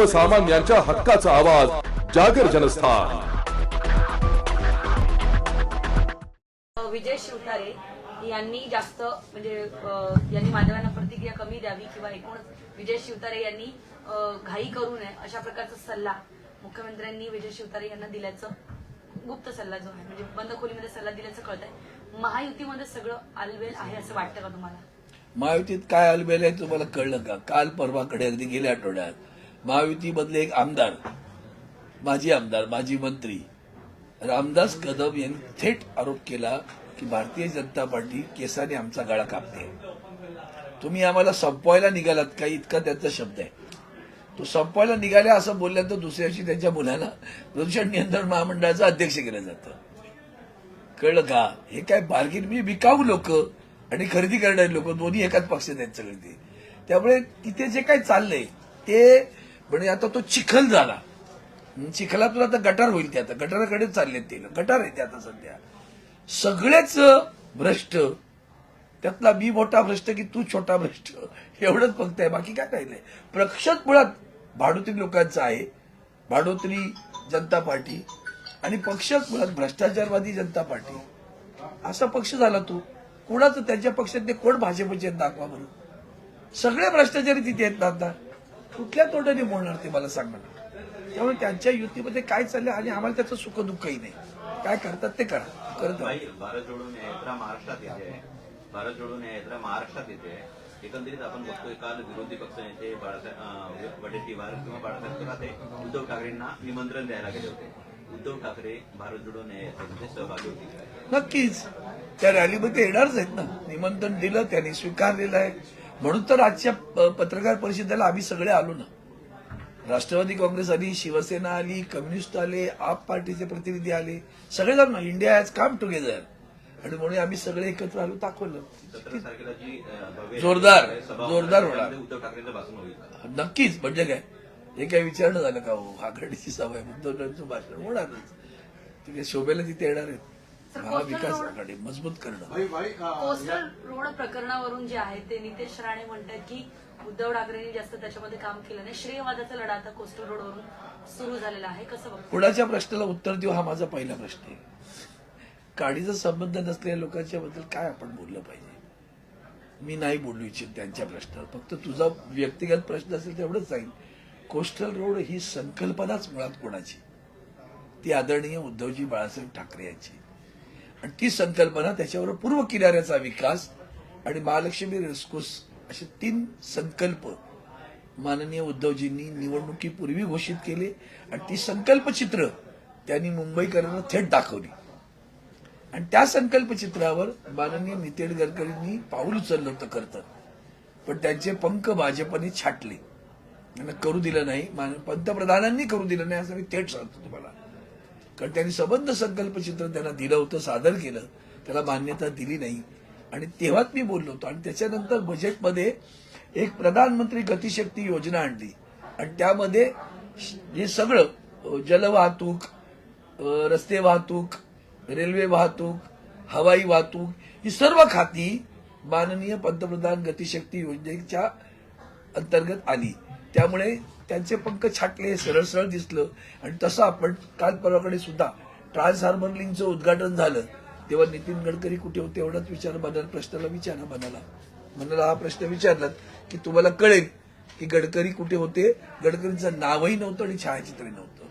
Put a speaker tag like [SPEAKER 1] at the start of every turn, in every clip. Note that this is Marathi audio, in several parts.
[SPEAKER 1] सर्वसामान्यांच्या हक्काचा आवाज जागर जनस्थान.
[SPEAKER 2] विजय शिवतारे यांनी जास्त म्हणजे यांनी मानवांना प्रतिक्रिया कमी द्यावी किंवा एकूणच विजय शिवतारे यांनी घाई करू नये अशा प्रकारचा सल्ला मुख्यमंत्र्यांनी विजय शिवतारे यांना दिल्याचं गुप्त सल्ला जो आहे म्हणजे बंद खोलीमध्ये सल्ला दिल्याचं कळत आहे महायुतीमध्ये सगळं आलवेल आहे असं वाटतं का तुम्हाला?
[SPEAKER 3] महायुतीत काय अलबेल आहे तुम्हाला कळलं का? काल परवाकडे अगदी गेल्या आठवड्यात महायुतीमधले एक आमदार माजी आमदार माजी मंत्री रामदास कदम यांनी थेट आरोप केला की भारतीय जनता पार्टी केसाने आमचा गळा कापते. तुम्ही आम्हाला संपवायला निघालात काही इतका त्यांचा शब्द आहे. तो संपवायला निघाल्या असं बोलल्यानंतर दुसऱ्या दिवशी त्यांच्या मुलाला प्रदूषण नियंत्रण महामंडळाचं अध्यक्ष केलं जातं. कळलं का? हे काय बार्गेन म्हणजे विकाऊ लोक आणि खरेदी करणारे लोक दोन्ही एकाच पक्षात आहेत सगळे ते. त्यामुळे तिथे जे काही चाललंय ते म्हणजे आता तो चिखल झाला. चिखलातून आता गटार होईल ते आता. गटाराकडे चालले ते. गटार आहे ते आता सध्या. सगळेच भ्रष्ट त्यातला मी मोठा भ्रष्ट की तू छोटा भ्रष्ट एवढंच फक्त आहे. बाकी काय काही नाही. प्रक्षत मुळात भाडोत्री लोकांचं आहे. भाडोत्री जनता पार्टी आणि पक्षच मुळात भ्रष्टाचारवादी जनता पार्टी. असा पक्ष झाला तू. कोणाचं? त्यांच्या पक्षातले कोण भाजपचे दाखवा म्हणून सगळे भ्रष्टाचारी तिथे आहेत ना आता कुठल्या तोंडाने बोलणार ते मला सांगा ना. त्यामुळे त्यांच्या युतीमध्ये काय चाललंय आणि आम्हाला त्याचं सुख दुःखही नाही. काय करतात ते करा. करत
[SPEAKER 4] भारत जोडून यात्रा महाराष्ट्रात येते. भारत जोडून यात्रा महाराष्ट्रात येते. एकंदरीत आपण बघतोय काल विरोधी पक्ष नेते बाळासाहेब वडेट्टीवार किंवा बाळासाहेब थोरात उद्धव ठाकरेंना निमंत्रण द्यायला गेले होते. उद्धव ठाकरे भारत जोडून यात्रेमध्ये सहभागी होते.
[SPEAKER 3] नक्कीच. त्या रॅलीमध्ये येणारच आहेत ना. निमंत्रण दिलं त्यांनी स्वीकारलेलं आहे. म्हणून तर आजच्या पत्रकार परिषदेला आम्ही सगळे आलो ना. राष्ट्रवादी काँग्रेस आली शिवसेना आली कम्युनिस्ट आले आप पार्टीचे प्रतिनिधी आले सगळेजण इंडिया हॅज काम टुगेदर आणि म्हणून आम्ही सगळे एकत्र आलो दाखवलं. जोरदार, जोरदार
[SPEAKER 4] होणार, उद्धव
[SPEAKER 3] नक्कीच म्हणजे काय? हे काय विचारणं झालं का हो? आघाडीची सभा आहे उद्धवरांचं भाषण होणारच. ते काय शोभेला तिथे येणार आहेत.
[SPEAKER 2] कोस्टल रोड-
[SPEAKER 3] आघाडी मजबूत करणं.
[SPEAKER 5] भाई भाई अ,
[SPEAKER 2] कोस्टल रोड प्रकरणावरून जे आहे ते नितेश राणे म्हणतात की उद्धव ठाकरेंनी जास्त त्याच्यामध्ये काम केलं नाही. श्रेयवादाचा लढा आता कोस्टल रोडवरून सुरू झालेला आहे. कसं
[SPEAKER 3] कुणाच्या प्रश्नाला उत्तर देऊ हा माझा पहिला प्रश्न आहे. काडीचा संबंध नसलेल्या लोकांच्या बद्दल काय आपण बोललं पाहिजे? मी नाही बोलू इच्छित त्यांच्या प्रश्नावर. फक्त तुझा व्यक्तिगत प्रश्न असेल तेवढंच जाईल कोस्टल रोड ही संकल्पनाच मुळात कोणाची? ती आदरणीय उद्धवजी बाळासाहेब ठाकरे यांची. आणि ती संकल्पना त्याच्यावर पूर्व किनाऱ्याचा विकास आणि महालक्ष्मी रेस्कोस असे तीन संकल्प माननीय उद्धवजींनी निवडणुकीपूर्वी घोषित केले आणि ती संकल्पचित्र त्यांनी मुंबईकरांना थेट दाखवली. आणि त्या संकल्पचित्रावर माननीय नितीन गडकरींनी पाऊल उचललं होतं करतं पण त्यांचे पंख भाजपने छाटले. त्यांना करू दिलं नाही मान- पंतप्रधानांनी करू दिलं नाही असं मी थेट सांगतो तुम्हाला. कारण त्यांनी संबंध संकल्पचित्र त्यांना दिलं होतं सादर केलं. त्याला मान्यता दिली नाही. आणि तेव्हाच मी बोललो होतो. आणि त्याच्यानंतर बजेटमध्ये एक प्रधानमंत्री गतिशक्ती योजना आणली. आणि त्यामध्ये हे सगळं जलवाहतूक रस्ते वाहतूक रेल्वे वाहतूक हवाई वाहतूक ही सर्व खाती माननीय पंतप्रधान गतिशक्ती योजनेच्या अंतर्गत आली. त्यामुळे त्यांचे पंख छाटले सरळ सरळ दिसलं. आणि तसं आपण काल परवाकडे सुद्धा ट्रान्स हार्बर लिंकचं उद्घाटन झालं. तेव्हा नितीन गडकरी कुठे होते एवढाच विचार बनाला प्रश्नाला विचारा मनाला. मनाला हा प्रश्न विचारलात की तुम्हाला कळेल की गडकरी कुठे होते. गडकरींचं नावही नव्हतं आणि छायाचित्रही नव्हतं.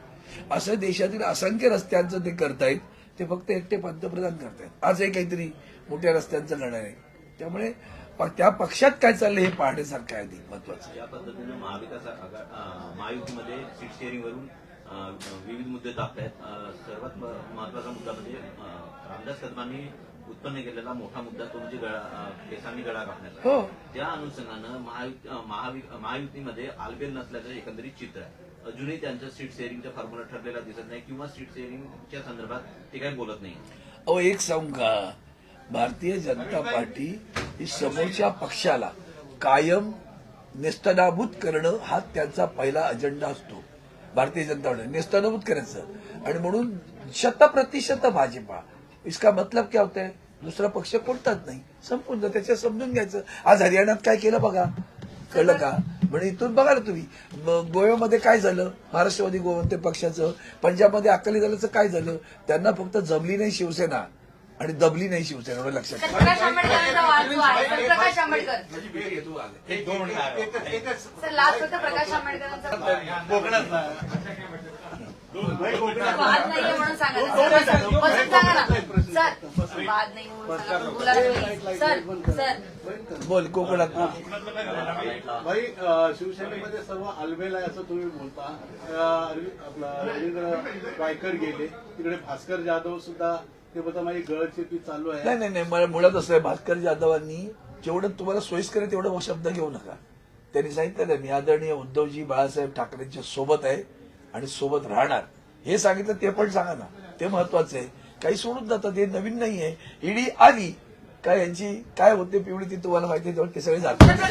[SPEAKER 3] असं देशातील असंख्य रस्त्यांचं ते करतायत. ते फक्त एकटे पंतप्रधान करतायत. आजही काहीतरी मोठ्या रस्त्यांचं करणार आहे. त्यामुळे त्या पक्षात काय चाललंय हे पाहण्यासारखं आहे अधिक महत्वाचं
[SPEAKER 4] या पद्धतीनं महाविकास महायुतीमध्ये सीट शेअरिंगवरून विविध मुद्दे तापतायत. सर्वात महत्त्वाचा मुद्दा म्हणजे रामदास कदमांनी उत्पन्न केलेला मोठा मुद्दा तो म्हणजे केसांनी गळा कापण्याचा.
[SPEAKER 3] हो.
[SPEAKER 4] त्या अनुषंगानं महावि- महायुतीमध्ये आलबेल नसल्याचं एकंदरीत चित्र आहे. अजूनही त्यांचं सीट शेअरिंगचा फॉर्म्युला ठरलेला दिसत नाही किंवा सीट शेअरिंगच्या संदर्भात ते काही बोलत नाही
[SPEAKER 3] अहो एक सांगू का? भारतीय जनता पार्टी ही समोरच्या पक्षाला कायम नेस्तनाभूत करणं हा त्यांचा पहिला अजेंडा असतो. भारतीय जनता पक्ष नेस्तनाभूत करायचं. आणि म्हणून शतप्रतिशत भाजपा. इसका मतलब क्या होता है? दुसरा पक्ष कोणताच नाही. संपून जा समजून घ्यायचं. आज हरियाणात काय केलं बघा? कळलं का? म्हणजे इथून बघा ना तुम्ही. गोव्यामध्ये काय झालं? महाराष्ट्रवादी गोवंत पक्षाचं पंजाबमध्ये अकाली दलाचं काय झालं? त्यांना फक्त जमली नाही शिवसेना. आणि दबली नाही शिवसेना एवढं लक्षात ठेवा.
[SPEAKER 2] प्रकाश आंबेडकरांचा वाद जो आहे तर प्रकाश आंबेडकर. सर लास्ट होतं प्रकाश आंबेडकरांचा वाद. नाहीये म्हणून सांगा ना. सर, बसून बसून सांगा ना. सर वाद नाही म्हणून सांगा पण बोला सर सर.
[SPEAKER 3] बोल कोकणात
[SPEAKER 5] भाई अ, शिवसेनेमध्ये सर्व अलबेल आहे असं तुम्ही बोलता. अ, अरवि- आपला रवींद्र वायकर गेले. तिकडे भास्कर जाधव सुद्धा ते बघा माझी गळचेपी चालू आहे.
[SPEAKER 3] नाही नाही नाही मला मुळात असं आहे भास्कर जाधवांनी जेवढं तुम्हाला सोयीस्कर आहे तेवढं शब्द घेऊ नका. त्यांनी सांगितलं मी आदरणीय उद्धवजी बाळासाहेब ठाकरेंच्या सोबत आहे आणि सोबत राहणार. हे सांगितलं ते पण सांगा ना. ते महत्वाचं आहे. काही सोडून जातात हे नवीन नाही आहे ईडी आली. काय यांची काय होते पिवळी ती तुम्हाला माहिती ते सगळे जातात.